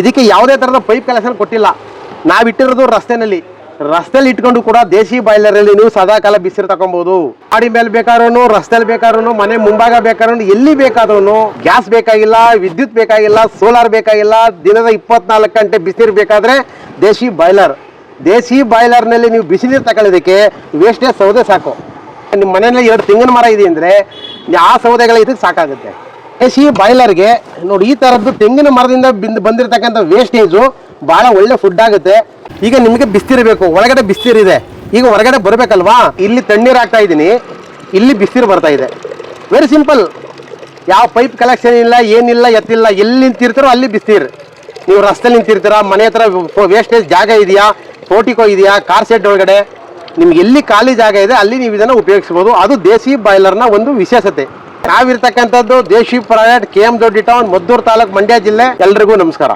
ಇದಕ್ಕೆ ಯಾವುದೇ ಥರದ ಪೈಪ್ ಕಲೆಕ್ಷನ್ ಕೊಟ್ಟಿಲ್ಲ. ನಾವಿಟ್ಟಿರೋದು ರಸ್ತೆನಲ್ಲಿ. ರಸ್ತೆಲಿ ಇಟ್ಕೊಂಡು ಕೂಡ ದೇಸಿ ಬಾಯ್ಲರಲ್ಲಿ ನೀವು ಸದಾ ಕಾಲ ಬಿಸಿರು ತಗೊಬಹುದು ಗಾಡಿ ಮೇಲೆ ಬೇಕಾದ್ರೂ ರಸ್ತೆಲಿ ಬೇಕಾದ್ರೂ ಮನೆ ಮುಂಭಾಗ ಬೇಕಾದ್ರೂ ಎಲ್ಲಿ ಬೇಕಾದ್ರೂ ಗ್ಯಾಸ್ ಬೇಕಾಗಿಲ್ಲ, ವಿದ್ಯುತ್ ಬೇಕಾಗಿಲ್ಲ, ಸೋಲಾರ್ ಬೇಕಾಗಿಲ್ಲ, ದಿನದ ಇಪ್ಪತ್ನಾಲ್ಕು ಗಂಟೆ ಬಿಸಿನೀರು ಬೇಕಾದ್ರೆ ದೇಶಿ ಬಾಯ್ಲರ್. ದೇಸಿ ಬಾಯ್ಲರ್ನಲ್ಲಿ ನೀವು ಬಿಸಿನೀರು ತಗೊಳ್ಳೋದಕ್ಕೆ ವೇಸ್ಟೇಜ್ ಸೌದೆ ಸಾಕು. ನಿಮ್ಮ ಮನೆಯಲ್ಲಿ ಎರಡು ತೆಂಗಿನ ಮರ ಇದೆ ಅಂದರೆ ಆ ಸೌದೆಗಳ ಇದಕ್ಕೆ ಸಾಕಾಗುತ್ತೆ. ದೇಸಿ ಬಾಯ್ಲರ್ಗೆ ನೋಡಿ, ಈ ಥರದ್ದು ತೆಂಗಿನ ಮರದಿಂದ ಬಿಂದ್ ಬಂದಿರತಕ್ಕಂಥ ವೇಸ್ಟೇಜು ಭಾಳ ಒಳ್ಳೆ ಫುಡ್ ಆಗುತ್ತೆ. ಈಗ ನಿಮಗೆ ಬಿಸ್ತಿರಬೇಕು ಒಳಗಡೆ ಬಿಸ್ತಿರಿದೆ ಈಗ ಹೊರಗಡೆ ಬರಬೇಕಲ್ವಾ? ಇಲ್ಲಿ ತಣ್ಣೀರು ಹಾಕ್ತಾ ಇದ್ದೀನಿ. ಇಲ್ಲಿ ಬಿಸ್ತಿರು ಬರ್ತಾ ಇದೆ. ವೆರಿ ಸಿಂಪಲ್ ಯಾವ ಪೈಪ್ ಕಲೆಕ್ಷನ್ ಇಲ್ಲ, ಏನಿಲ್ಲ, ಎತ್ತಿಲ್ಲ, ಎಲ್ಲಿ ನಿಂತಿರ್ತಾರೋ ಅಲ್ಲಿ ಬಿಸ್ತೀರು. ನೀವು ರಸ್ತೆಲಿ ನಿಂತಿರ್ತೀರಾ, ಮನೆ ಹತ್ರ ವೇಸ್ಟೇಜ್ ಜಾಗ ಇದೆಯಾ ಪೋಟಿಕೋ ಇದೆಯಾ ಕಾರ್ ಸೆಟ್ ಒಳಗಡೆ? ನಿಮ್ಗೆ ಎಲ್ಲಿ ಖಾಲಿ ಜಾಗ ಇದೆ, ಅಲ್ಲಿ ನೀವು ಇದನ್ನು ಉಪಯೋಗಿಸ್ಬೋದು. ಅದು ದೇಸಿ ಬಾಯ್ಲರ್ನ ಒಂದು ವಿಶೇಷತೆ. ನಾವಿರ್ತಕ್ಕಂಥದ್ದು ದೇಶಿ product K M Doddi town Maddur taluk Mandya ಜಿಲ್ಲೆ. ಎಲ್ರಿಗೂ ನಮಸ್ಕಾರ.